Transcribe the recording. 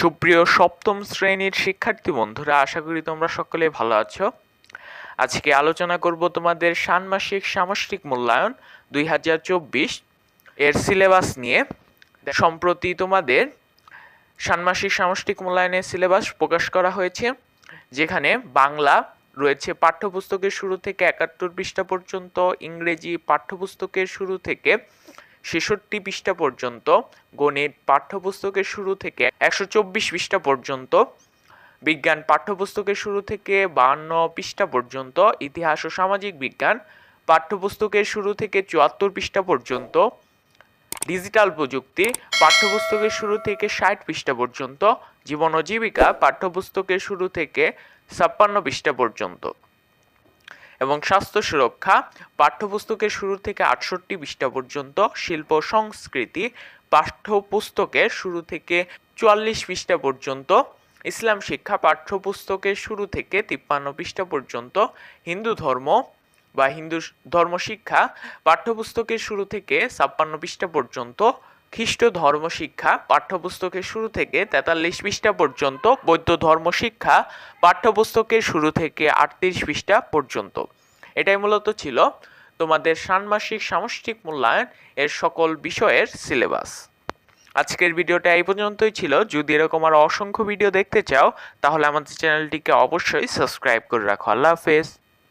সুপ্রিয় সপ্তম শ্রেণির শিক্ষার্থী বন্ধুরা, আশা করি তোমরা সকলে ভালো আছো। আজকে আলোচনা করব তোমাদের ষান্মাসিক সামষ্টিক মূল্যায়ন দুই হাজার চব্বিশ এর সিলেবাস নিয়ে। সম্প্রতি তোমাদের ষান্মাসিক সামষ্টিক মূল্যায়নের সিলেবাস প্রকাশ করা হয়েছে, যেখানে বাংলা রয়েছে পাঠ্যপুস্তকের শুরু থেকে একাত্তর পৃষ্ঠা পর্যন্ত, ইংরেজি পাঠ্যপুস্তকের শুরু থেকে ছেষট্টি পৃষ্ঠা পর্যন্ত গণিত পাঠ্যপুস্তকের শুরু থেকে একশো চব্বিশ পৃষ্ঠা পর্যন্ত, বিজ্ঞান পাঠ্যপুস্তকের শুরু থেকে বাহান্ন পৃষ্ঠা পর্যন্ত, ইতিহাস ও সামাজিক বিজ্ঞান পাঠ্যপুস্তকের শুরু থেকে চুয়াত্তর পৃষ্ঠা পর্যন্ত, ডিজিটাল প্রযুক্তি পাঠ্যপুস্তকের শুরু থেকে ষাট পৃষ্ঠা পর্যন্ত, জীবন ও জীবিকা পাঠ্যপুস্তকের শুরু থেকে ছাপ্পান্ন পৃষ্ঠা পর্যন্ত। এবং স্বাস্থ্য সুরক্ষা, পাঠ্যপুস্তকের শুরু থেকে আটষট্টি পৃষ্ঠা পর্যন্ত, শিল্প সংস্কৃতি পাঠ্যপুস্তকের শুরু থেকে চুয়াল্লিশ পৃষ্ঠা পর্যন্ত, ইসলাম শিক্ষা পাঠ্যপুস্তকের শুরু থেকে তিপ্পান্ন পৃষ্ঠা পর্যন্ত, হিন্দু ধর্ম বা হিন্দু ধর্ম শিক্ষা পাঠ্যপুস্তকের শুরু থেকে ছাপ্পান্ন পৃষ্ঠা পর্যন্ত, খ্রিস্ট ধর্ম শিক্ষা পাঠ্যপুস্তকের শুরু থেকে তেতাল্লিশ পৃষ্ঠা পর্যন্ত, বৌদ্ধ ধর্ম শিক্ষা পাঠ্যপুস্তকের শুরু থেকে আটত্রিশ পৃষ্ঠা পর্যন্ত। এটাই মূলত ছিল তোমাদের ষান্মাসিক সামষ্টিক মূল্যায়ন এর সকল বিষয়ের সিলেবাস। আজকের ভিডিওটা এই পর্যন্তই ছিল। যদি এরকম আরও অসংখ্য ভিডিও দেখতে চাও, তাহলে আমাদের চ্যানেলটিকে অবশ্যই সাবস্ক্রাইব করে রাখো। আল্লাহ হাফেজ।